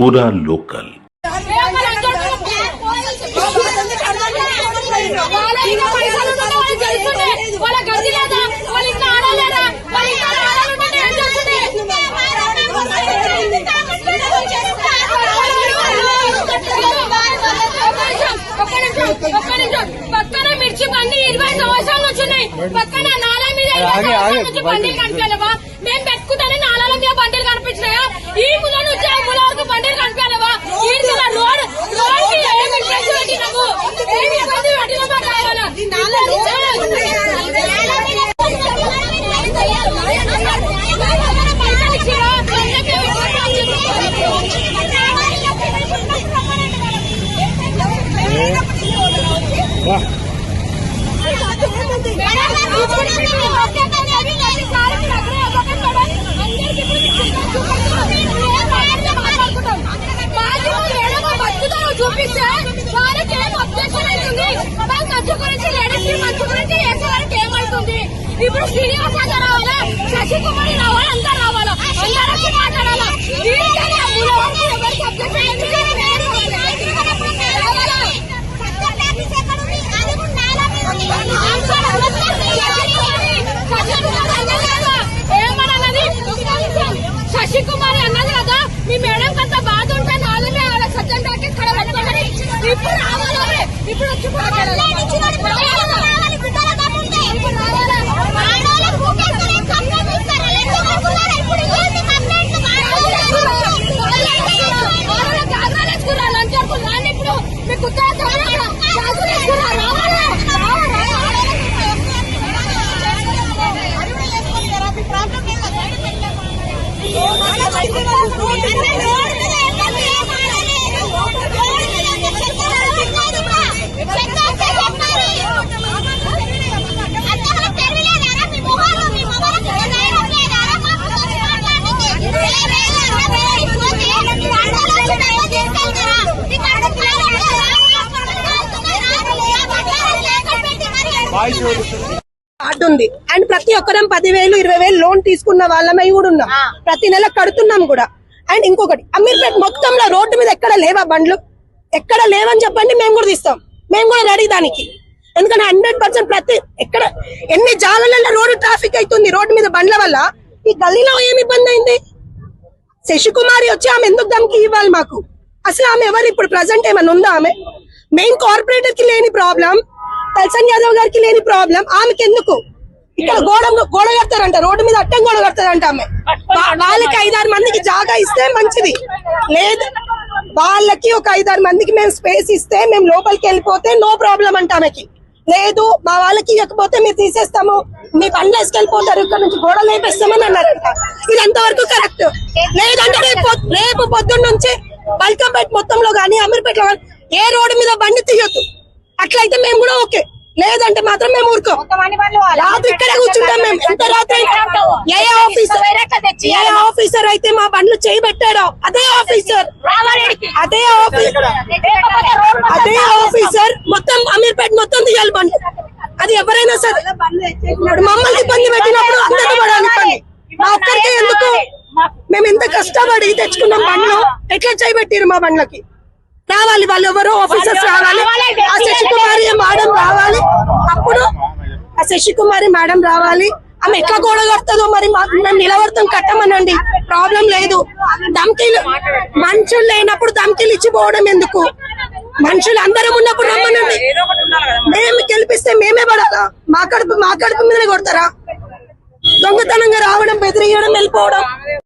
पूरा लोकल వాళ్ళ గది లేదా వాళ్ళ ఇంట్లో ఆడలేదా వాళ్ళ ఇంట్లో ఆడాలంటే ఏం పక్కన మిర్చి బండి ఇరవై సంవత్సరాలు వచ్చినాయి పక్కన నాలా మీద ఇరవై ఆగే, సంవత్సరాల ఆగే, నుంచి బయటికి. బండిలు కనిపించలేవా మేము పెట్టుకుంటానే చూపిస్తే వాళ్ళకి ఏం అబ్జెక్షన్ అవుతుంది వాళ్ళ మంచి గురించి లేడీస్ మంచి గురించి వేసేవారికి ఏమవుతుంది ఇప్పుడు శ్రీనివాస గారు రావాలా. శశికుమారి రావాలా. అందరు రావాలా అందరూ మాట్లాడాలా ఎవరికి మీ మేడం కంత బాధ ఉంటే నాలుగే ఆడ పెట్టుకోండి. ఇప్పుడు రావాలి ఇప్పుడు వచ్చి కార్డు ఉంది. అండ్ ప్రతి ఒక్కరం పదివేలు ఇరవై వేలు లోన్ తీసుకున్న వాళ్ళమై కూడా ఉన్నాం ప్రతి నెల కడుతున్నాం కూడా. అండ్ ఇంకొకటి అమీర్పేట్ మొత్తంలో రోడ్డు మీద ఎక్కడ లేవా బండ్లు? ఎక్కడ లేవని చెప్పండి మేము కూడా తీస్తాం. మేము కూడా రెడీ దానికి. ఎందుకంటే హండ్రెడ్ పర్సెంట్ ప్రతి ఎక్కడ ఎన్ని జాగాలలో రోడ్డు ట్రాఫిక్ అవుతుంది రోడ్డు మీద బండ్ల వల్ల? ఈ గల్లీలో ఏమి ఇబ్బంది అయింది? శశికుమారి వచ్చి ఆమె ఎందుకు దమ్కి ఇవ్వాలి మాకు? అసలు ఆమె ఎవరు? ఇప్పుడు ప్రజెంట్ ఏమైనా ఉందా ఆమె? మెయిన్ కార్పొరేటర్కి లేని ప్రాబ్లం తల్సన్ యాదవ్ గారికి లేని ప్రాబ్లం. ఆమెకి ఎందుకు ఇక్కడ గోడ గోడ కడతారంట రోడ్డు మీద అట్టం గోడ కడతారంట ఆమె. వాళ్ళకి ఐదారు మందికి జాగా ఇస్తే మంచిది. లేదు. వాళ్ళకి ఒక ఐదారు మందికి మేము స్పేస్ ఇస్తే మేము లోపలికి వెళ్ళిపోతే నో ప్రాబ్లం అంట ఆమెకి. లేదు మా వాళ్ళకి ఇవ్వకపోతే మీరు తీసేస్తాము. మీ బండ్లు వేసుకెళ్ళిపోతారు. ఇక్కడ నుంచి గోడలు వేపిస్తామని అన్నారంట. ఇది ఎంతవరకు కరెక్ట్. లేదంటే రేపు రేపు పొద్దున్న నుంచి బల్కంపేట మొత్తంలో గానీ అమీర్పేటలో గానీ ఏ రోడ్డు మీద బండి తీయొద్దు. అట్లయితే మేము కూడా ఓకే. లేదంటే మాత్రం మేము ఊరుకోం. రాత్రి ఇక్కడే కూర్చుంటాం మేము. ఎంత రాత్రి. ఏ ఆఫీసర్? ఏ ఆఫీసర్ అయితే మా బండ్లు చేయి పెట్టాడో అదే ఆఫీసర్. అదే ఆఫీసర్ అదే ఆఫీసర్. మొత్తం అమీర్పేట మొత్తం తీయాలి బండ్లు. అది ఎవరైనా సరే. ఇప్పుడు మమ్మల్ని ఇబ్బంది పెట్టినప్పుడు అందరికీ పడాలి ఇబ్బంది మా ఒక్కరికే ఎందుకు? మేము ఎంత కష్టపడి తెచ్చుకున్నాం బండ్లు? ఎట్లా చేయబెట్టిరు మా బండ్లకి? రావాలి వాళ్ళు ఎవరో ఆఫీసర్స్ రావాలి. ఆ శశికుమారి మేడం రావాలి. అప్పుడు ఆ శశికుమారి మేడం రావాలి. ఆమె ఎట్లా గోడ కడుతుందో మరి మేము నిలబడతాం కట్టమనండి. ప్రాబ్లం లేదు. ధమ్కీలు మనుషులు లేనప్పుడు ధమ్కీలు ఇచ్చి పోవడం ఎందుకు? మనుషులు అందరం ఉన్నప్పుడు రమ్మనండి. మేము గెలిపిస్తే మేమే పడాలా? మా కడుపు మా కడుపు మీదనే కొడతారా? దొంగతనంగా రావడం బెదిరియడం వెళ్ళిపోవడం.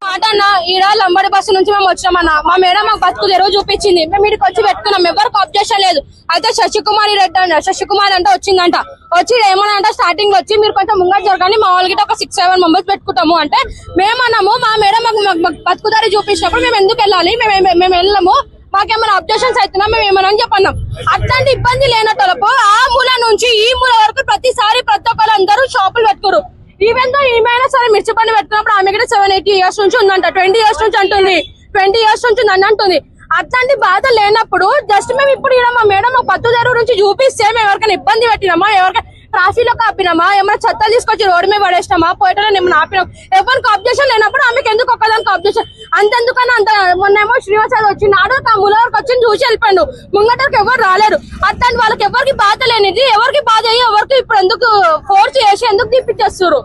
మాట అన్న ఈడ లంబడి బస్సు నుంచి మేము వచ్చామన్న. మా మేడం మాకు బతుకు తెరువు చూపించింది. మేము ఇక్కడికి వచ్చి పెట్టుకున్నాం. ఎవరికి అబ్జెక్షన్ లేదు. అయితే శశికుమారి రెడ్డి అంట శశికుమార్ అంటే వచ్చిందంట. వచ్చి ఏమన్నా స్టార్టింగ్లో వచ్చి మీరు కొంచెం ముంగట జరగండి. మా వాళ్ళకి ఒక సిక్స్ సెవెన్ మెంబర్స్ పెట్టుకుంటాము. అంటే మేమన్నాము మా మేడం మాకు బతుకు దారి బతుకుదారి చూపించినప్పుడు మేము ఎందుకు వెళ్ళాలి? మేము మేము- వెళ్ళము. మాకేమైనా అబ్జెక్షన్స్ అవుతున్నా మేము ఏమన్నా అని చెప్పన్నాం. అట్లాంటి ఇబ్బంది లేనట్టలపు ఆ మూల నుంచి ఈ మూల వరకు ప్రతిసారి ప్రతి ఒక్కరు అందరూ షాపులు పెట్టుకోరు ఈవెన్తో ఏమైనా సరే మిర్చి పండు పెట్టినప్పుడు ఆమె కూడా సెవెన్ ఎయిటీ ఇయర్స్ నుంచి ఉందంట. ట్వంటీ ఇయర్స్ నుంచి అంటుంది. ట్వంటీ ఇయర్స్ నుంచి నన్ను అంటుంది. అట్లాంటి బాధ లేనప్పుడు జస్ట్ మేము ఇప్పుడు మా మేడం పత్తు దగ్గర నుంచి చూపిస్తే మేము ఎవరికైనా ఇబ్బంది పెట్టినామా? ఎవరికైనా ట్రాఫిక్లో ఆపినామా ఏమైనా చెత్తలు తీసుకొచ్చి రోడ్డు మీద పడేసినామా? పోయేటోళ్ళని ఏమైనా ఆపినాం ఎవరికి ఆబ్జెక్షన్ లేనప్పుడు ఆమెకి ఎందుకు ఒక్కదానికి ఆబ్జెక్షన్ అంతెందుకని అంత మొన్నేమో శ్రీవాసాలు వచ్చినాడు ఆ ములవరకు వచ్చి చూసి వెళ్ళిపోయాడు. ముంగటకి ఎవరు రాలేరు. అట్లాంటి వాళ్ళకి ఎవరికి బాధ లేనిది ఎవరికి బాధ అయ్యి ఎవరికి ఇప్పుడు ఎందుకు ఫోర్స్ చేసి ఎందుకు రోజులు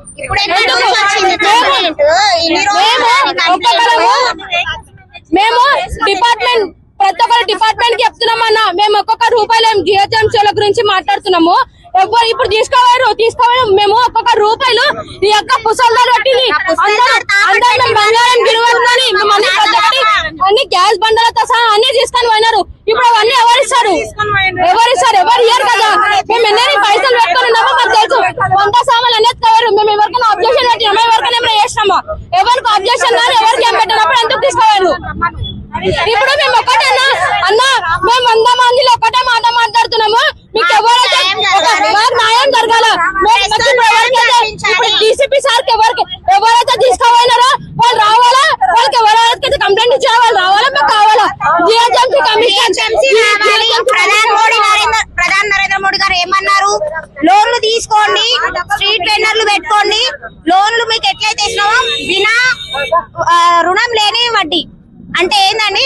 మేము డిపార్ట్మెంట్ ప్రతి ఒక్కరు డిపార్ట్మెంట్కి చెప్తున్నామన్నా మేము ఒక్కొక్క రూపాయలు జిహెచ్ఎంసీల గురించి మాట్లాడుతున్నాము. ఎవరు ఇప్పుడు తీసుకోవారు తీసుకోవాలి మేము ఒక్కొక్క రూపాయలు ఈ యొక్క పుసల్దారు పెట్టింది. బంగారం గిరువని అన్ని గ్యాస్ బండలతో సహా అన్ని తీసుకొని పోయినారు. ఇప్పుడు అవన్నీ ఎవరిస్తారు ఎవరిస్తారు ఎవరు ఇయ్యరు కదా? మేము ఎన్ని పైసలు పెట్టుకొని ఉన్నామో మాకు తెలుసు. వంట సామాన్లు అన్నీ ఎత్తుకోవారు. మేము ఎవరికైనా అబ్జెక్షన్ పెట్టినామా ఎవరికైనా ఏమైనా చేసినామా. ఎవరికి అబ్జెక్షన్ ఎవరికి ఏం పెట్టినప్పుడు ఎందుకు తీసుకోవాలి ఇప్పుడు మేము ఒకటేనా అన్న మేము వంద మందిలో ఒకటే మాట మాట్లాడుతున్నాము మీకు ఎవరైతే ఒక- మాకు న్యాయం జరగాల మేము మాకు ఇప్పుడు ఎవరికైతే ఇప్పుడు డీసీపీ సార్ ఎవరికి ఎవరైతే తీసుకోపోయినారో వాళ్ళు రావాలా? వాళ్ళకి ఎవరైతే కంప్లైంట్ ఇచ్చారో వాళ్ళు రావాలా? మాకు కావాలా? GHMC commission. ప్రధాని మోడీ నరేంద్ర మోడీ గారు ఏమన్నారు? లోన్లు తీసుకోండి స్ట్రీట్ వెండర్లు పెట్టుకోండి. లోన్లు మీకు ఎట్లయితే ఇస్తున్నామో ఆ, రుణం లేని వడ్డీ అంటే ఏందండి?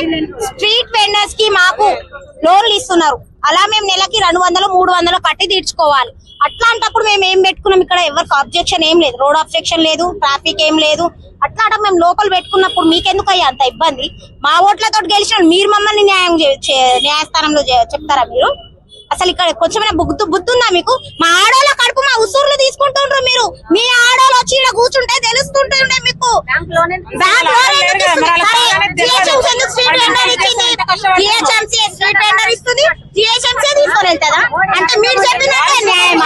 స్ట్రీట్ వెండర్స్కి మాకు లోన్లు ఇస్తున్నారు. అలా మేము నెలకి రెండు వందలు మూడు వందలు కట్టి తీర్చుకోవాలి. అట్లాంటప్పుడు మేము ఏం పెట్టుకున్నాం? ఇక్కడ ఎవరికి అబ్జెక్షన్ ఏం లేదు. రోడ్ అబ్జెక్షన్ లేదు ట్రాఫిక్ ఏం లేదు. అట్లాంటి మేము లోపల పెట్టుకున్నప్పుడు మీకెందుకు అయ్యా అంత ఇబ్బంది? మా ఓట్లతో గెలిచిన మీరు మమ్మల్ని న్యాయం న్యాయస్థానంలో చెప్తారా మీరు? అసలు ఇక్కడ కొంచెమైనా బుద్ధు బుద్ధి ఉందా మీకు? మా ఆడోళ్ళ కడుపు మా ఉసూర్లు తీసుకుంటుండ్రు మీరు. మీ ఆడోళ్ళు వచ్చి ఇక్కడ కూర్చుంటే తెలుస్తుంటుండే మీకు. బ్యాంక్ లోన్ ఎందుకు ఇస్తుంది? సరే, GHMC ఎందుకు స్ట్రీట్ వెండర్ ఇచ్చింది జిహెచ్ఎంసీ స్ట్రీట్ వెండర్ జిహెచ్ఎంసీ తీసుకొని వెళ్తుందా అంటే మీరు చెప్పినట్టే న్యాయం